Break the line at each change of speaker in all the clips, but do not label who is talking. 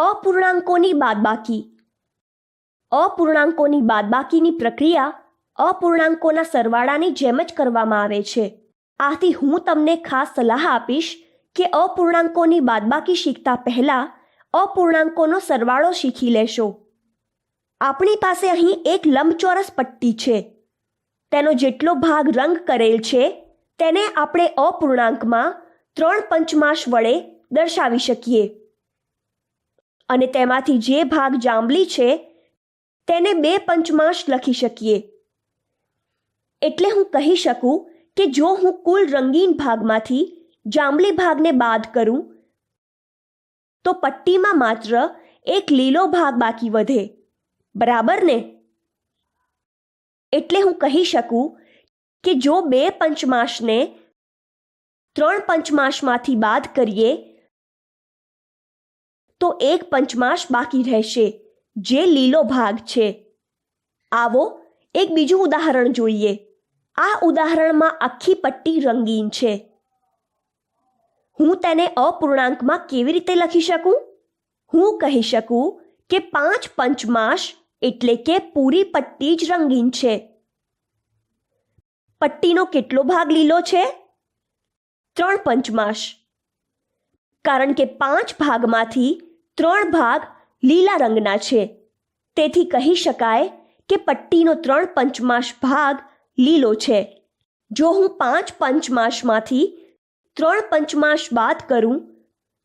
અપૂર્ણાંકોની બાદબાકી. અપૂર્ણાંકોની બાદબાકીની પ્રક્રિયા અપૂર્ણાંકોના સરવાળાની જેમ જ કરવામાં આવે છે. આથી હું તમને ખાસ સલાહ આપીશ કે અપૂર્ણાંકોની બાદબાકી શીખતા પહેલા અપૂર્ણાંકોનો સરવાળો શીખી લેશો. આપણી પાસે અહીં એક લંબચોરસ પટ્ટી છે. તેનો જેટલો ભાગ રંગ કરેલ છે, તેને આપણે અપૂર્ણાંકમાં ત્રણ પંચમાશ વડે દર્શાવી શકીએ. અને તેમાંથી જે ભાગ જાંબલી છે, તેને બે પંચમાંશ લખી શકીએ. એટલે હું કહી શકું કે જો હું કુલ રંગીન ભાગમાંથી જાંબલી ભાગને બાદ કરું, તો પટ્ટીમાં માત્ર એક લીલો ભાગ બાકી વધે. બરાબર ને? એટલે હું કહી શકું કે જો બે પંચમાશને ત્રણ પંચમાશમાંથી બાદ કરીએ તો એક પંચમાશ બાકી રહેશે, જે લીલો ભાગ છે. આવો એક બીજું ઉદાહરણ જોઈએ. આ ઉદાહરણમાં આખી પટ્ટી રંગીન છે. હું તેને અપૂર્ણાંકમાં કેવી રીતે લખી શકું? હું કહી શકું કે પાંચ પંચમાશ એટલે કે પૂરી પટ્ટી જ રંગીન છે. પટ્ટીનો કેટલો ભાગ લીલો છે? ત્રણ પંચમાશ. કારણ કે પાંચ ભાગમાંથી ત્રણ ભાગ લીલા રંગના છે. તેથી કહી શકાય કે પટ્ટીનો ત્રણ પંચમાશ ભાગ લીલો છે. જો હું પાંચ પંચમાશમાંથી ત્રણ પંચમાશ બાદ કરું,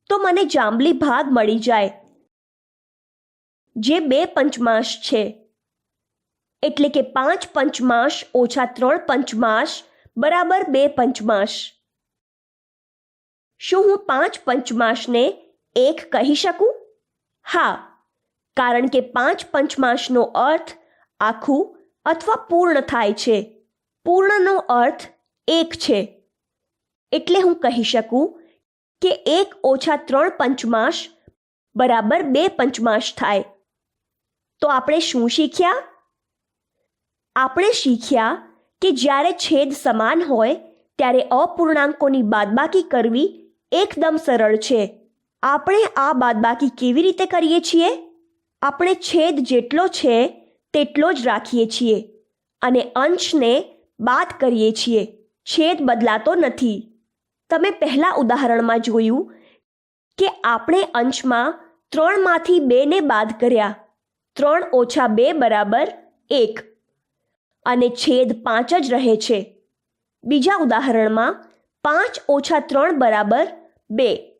તો મને જાંબલી ભાગ મળી જાય, જે બે પંચમાશ છે. એટલે કે પાંચ પંચમાશ ઓછા ત્રણ પંચમાશ બરાબર બે પંચમાશ. શું હું પાંચ પંચમાશને એક કહી શકું? હા, કારણ કે પાંચ પંચમાંશનો અર્થ આખું અથવા પૂર્ણ થાય છે. પૂર્ણનો અર્થ એક છે. એટલે હું કહી શકું કે એક ઓછા ત્રણ પંચમાંશ બરાબર બે પંચમાંશ થાય. તો આપણે શું શીખ્યા? આપણે શીખ્યા કે જ્યારે છેદ સમાન હોય, ત્યારે અપૂર્ણાંકોની બાદબાકી કરવી એકદમ સરળ છે. આપણે આ બાદબાકી કેવી રીતે કરીએ છીએ? આપણે છેદ જેટલો છે, તેટલો જ રાખીએ છીએ અને અંશને બાદ કરીએ છીએ. છેદ બદલાતો નથી. તમે પહેલા ઉદાહરણમાં જોયું કે આપણે અંશમાં ત્રણમાંથી બેને બાદ કર્યા. ત્રણ ઓછા બે બરાબર એક. અને છેદ પાંચ જ રહે છે. બીજા ઉદાહરણમાં પાંચ ઓછા ત્રણ બરાબર બે.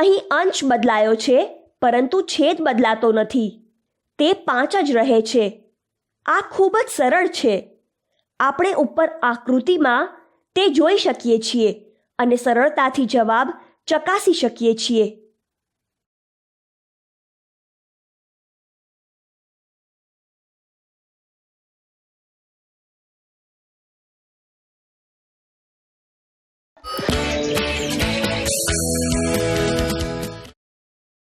અહીં અંશ બદલાયો છે, પરંતુ છેદ બદલાતો નથી. તે પાંચ જ રહે છે. આ ખૂબ જ સરળ છે. આપણે ઉપર આકૃતિમાં તે જોઈ શકીએ છીએ અને સરળતાથી જવાબ ચકાસી શકીએ છીએ.